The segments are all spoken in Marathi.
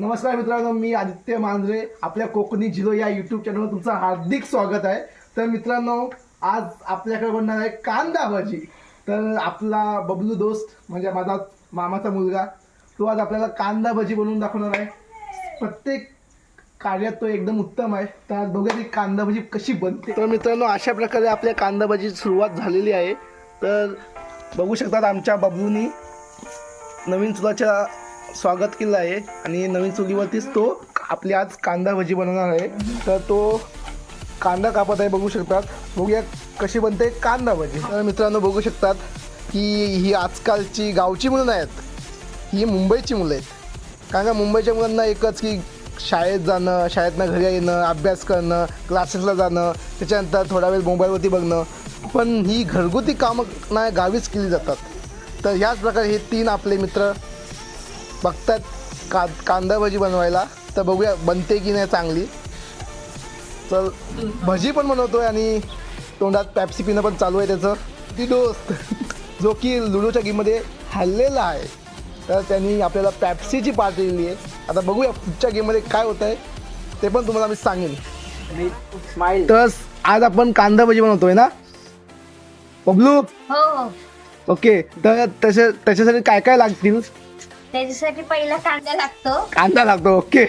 नमस्कार मित्रांनो मी आदित्य मांजरे आपल्या कोकणी झिरो या यूट्यूब चॅनलवर तुमचं हार्दिक स्वागत आहे. तर मित्रांनो आज आपल्याकडे बनणार आहे कांदा भाजी. तर आपला बबलू दोस्त म्हणजे माझा मामाचा मुलगा तो आज आपल्याला कांदा भजी बनवून दाखवणार आहे. प्रत्येक कार्यात तो एकदम उत्तम आहे. तर आज बघूया ती कांदा भजी कशी बनते. तर मित्रांनो अशा प्रकारे आपल्या कांदा भजी सुरुवात झालेली आहे. तर बघू शकतात आमच्या बबलूनी नवीन चुलाच्या स्वागत केलं आहे. आणि नवीन चुलीवरतीच तो आपली आज कांदा भजी बनवणार आहे. तर तो कांदा कापत आहे बघू शकतात. बघूया कशी बनते कांदा भजी. तर मित्रांनो बघू शकतात की ही आजकालची गावची मुलं आहेत ही मुंबईची मुलं आहेत. कारण का मुंबईच्या मुलांना एकच की शाळेत जाणं शाळेतनं घरी येणं अभ्यास करणं क्लासेसला जाणं त्याच्यानंतर थोडा वेळ मोबाईलवरती बघणं. पण ही घरगुती कामं नाही गावीच केली जातात. तर ह्याच प्रकारे हे तीन आपले मित्र बघतात का कांदा भजी बनवायला. तर बघूया बनते की नाही चांगली. तर भजी पण बनवतोय आणि तोंडात पॅप्सी पिणं पण चालू आहे त्याचं. ती दोस्त जो की लुडोच्या गेममध्ये हरलेला आहे. तर त्यांनी आपल्याला पॅप्सीची पार्टी दिली आहे. आता बघूया पुढच्या गेममध्ये काय होत आहे ते पण तुम्हाला मी सांगेन. स्माइल तर आज आपण कांदा भजी बनवतोय ना? बबलू? हो. ओके तर तसे त्याच्यासाठी काय काय लागतील? त्याच्यासाठी पहिला कांदा लागतो. कांदा लागतो ओके.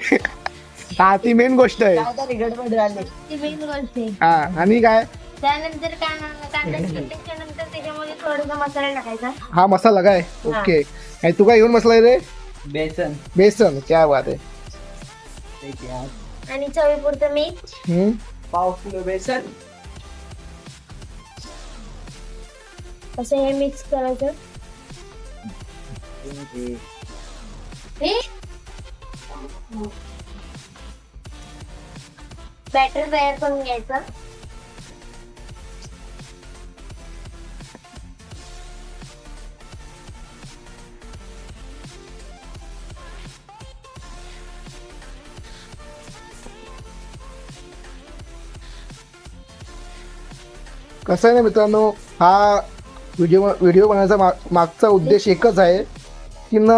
हा ती मेन गोष्ट आहे. गडबड झाली ती मेन गोष्ट आहे. हा आणि काय? त्यानंतर कांदा कांदा त्याच्यामध्ये थोडासा मसाला टाकायचा. हा मसाला काय? ओके. आणि तू काय घेऊन बसलाय रे? बेसन. बेसन क्या बात आहे. आणि चवीपुरतं मीठ. हम्म. पाव किलो बेसन. असं हे मिक्स करायचं. बॅटर तयार करून घ्यायचं. कसं आहे ना मित्रांनो हा व्हिडिओ व्हिडिओ बनवायचा मागचा उद्देश एकच आहे की ना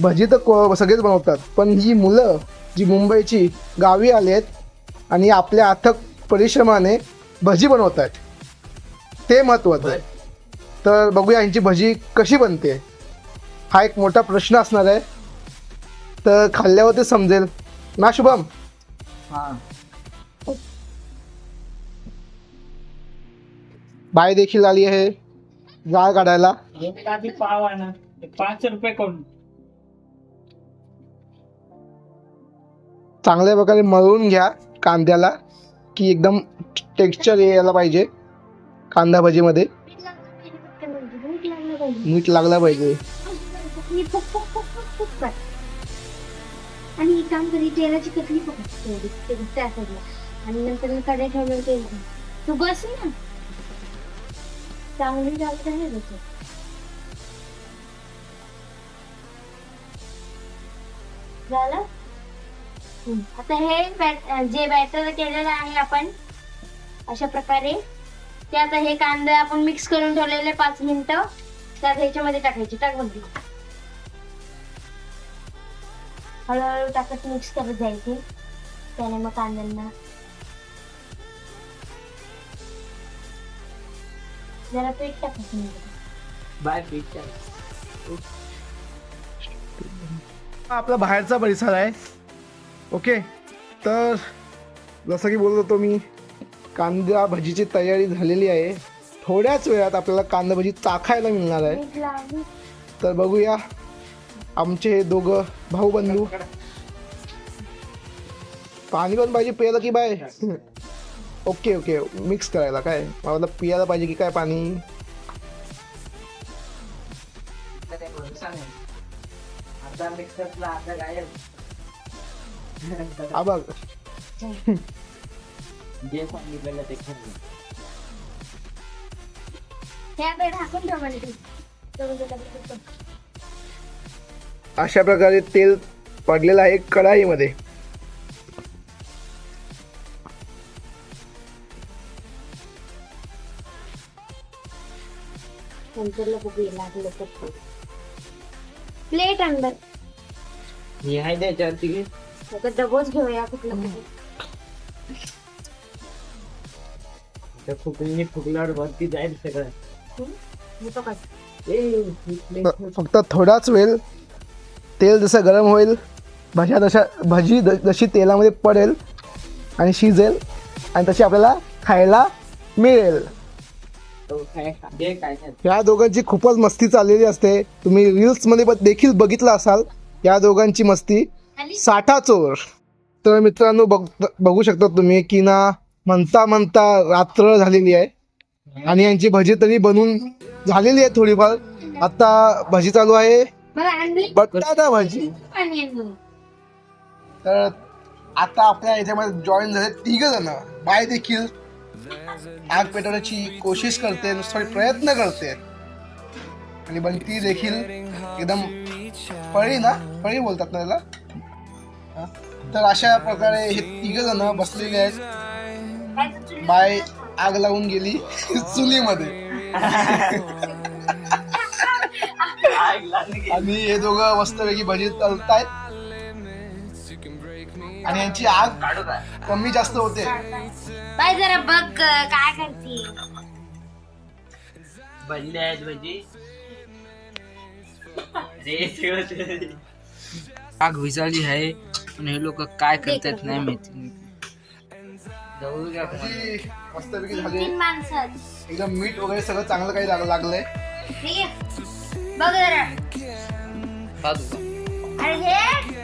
भजी तर को सगळेच बनवतात. पण ही मुलं जी मुंबईची गावी आली आहेत आणि आपल्या अथक परिश्रमाने भजी बनवत आहेत ते महत्त्वाचं आहे. तर बघूया यांची भजी कशी बनते. हा एक मोठा प्रश्न असणार आहे. तर खाल्ल्यावरती समजेल. ना शुभम? हा. बाय देखील आली आहे. जाळ काढायला. ते पाच रुपये करून. चांगल्या प्रकारे मळून घ्या कांद्याला की एकदम टेक्स्चर यायला पाहिजे. कांदा भजीमध्ये. मीठ लागलं पाहिजे. लागला पाहिजे आणि ही काम करी तेलाची कटली आणि नंतर कडे ठेवलं तेल तू बस ना. चांगली जास्त आहे त्याचं झालं? आता हे बॅट जे बॅटर केलेलं आहे आपण अशा प्रकारे ते आता हे कांदे आपण मिक्स करून ठेवलेले पाच मिनिटं त्यात ह्याच्यामध्ये टाकायचे. टाक बंदी हळूहळू टाकत मिक्स करत जायचे. त्याने मग कांद्यांना. जरा पीठ टाकायचं. बाय हा आपला बाहेरचा परिसर आहे. ओके तर जसं की बोलत होतो मी कांदा भजीची तयारी झालेली आहे. थोड्याच वेळात आपल्याला कांदा भजी चाखायला मिळणार आहे. तर बघूया आमचे हे दोघं भाऊ बंधू. पाणी पण पाहिजे प्यायला की बाय? ओके ओके मिक्स करायला काय? मला पियाला पाहिजे की काय पाणी? मिक्सरला हा बघ जे सांगितलेलं ते हे ढाकून टाक. अशा प्रकारे तेल पडलेलं आहे कढाईमध्ये. प्लेट अंदर. हे आहे त्याच्यावरती डबोच घेऊया कुठलं. त्या वरती जाईल सगळं? हे. ए, फुकले. फक्त थोडाच वेळ तेल जसं गरम होईल भज्या जशा भजी द- जशी तेलामध्ये पडेल आणि शिजेल आणि तशी आपल्याला खायला मिळेल काय काय. या दोघांची खूपच मस्ती चाललेली असते तुम्ही रील्समध्ये पण देखील बघितलं असाल या दोघांची मस्ती साठा चोर तर मित्रांनो बघ बघू शकता तुम्ही की ना म्हणता म्हणता रात्र झालेली आहे. आणि यांची भजी तरी बनून झालेली आहे थोडीफार. आता भजी चालू आहे. बटाटा भजी. तर आता आपल्या याच्यामध्ये जॉईन झाले तिघ जण. बाय देखील आग पेटवण्याची कोशिश करते नुसतं प्रयत्न करते. आणि बंटी देखील एकदम पळी ना पळी बोलतात ना त्याला? तर अशा प्रकारे हे तिघ जण बसलेले आहेत. बाय आग लावून गेली. चुलीमध्ये. आग लागली. आणि हे दोघं मस्तपैकी भजी तळतायत आणि यांची आग कमी जास्त होते. बाय जरा बघ काय करते? बनले आहेत भजी. आग विजाळली आहे. पण हे लोक काय करतात नाही माहिती. जाऊ द्या भजी मस्तपैकी झाली. तीन माणसं. एकदम मीठ वगैरे सगळं चांगलं काही लाग- लागलंय. ठीक आहे बघ जरा? अरे हे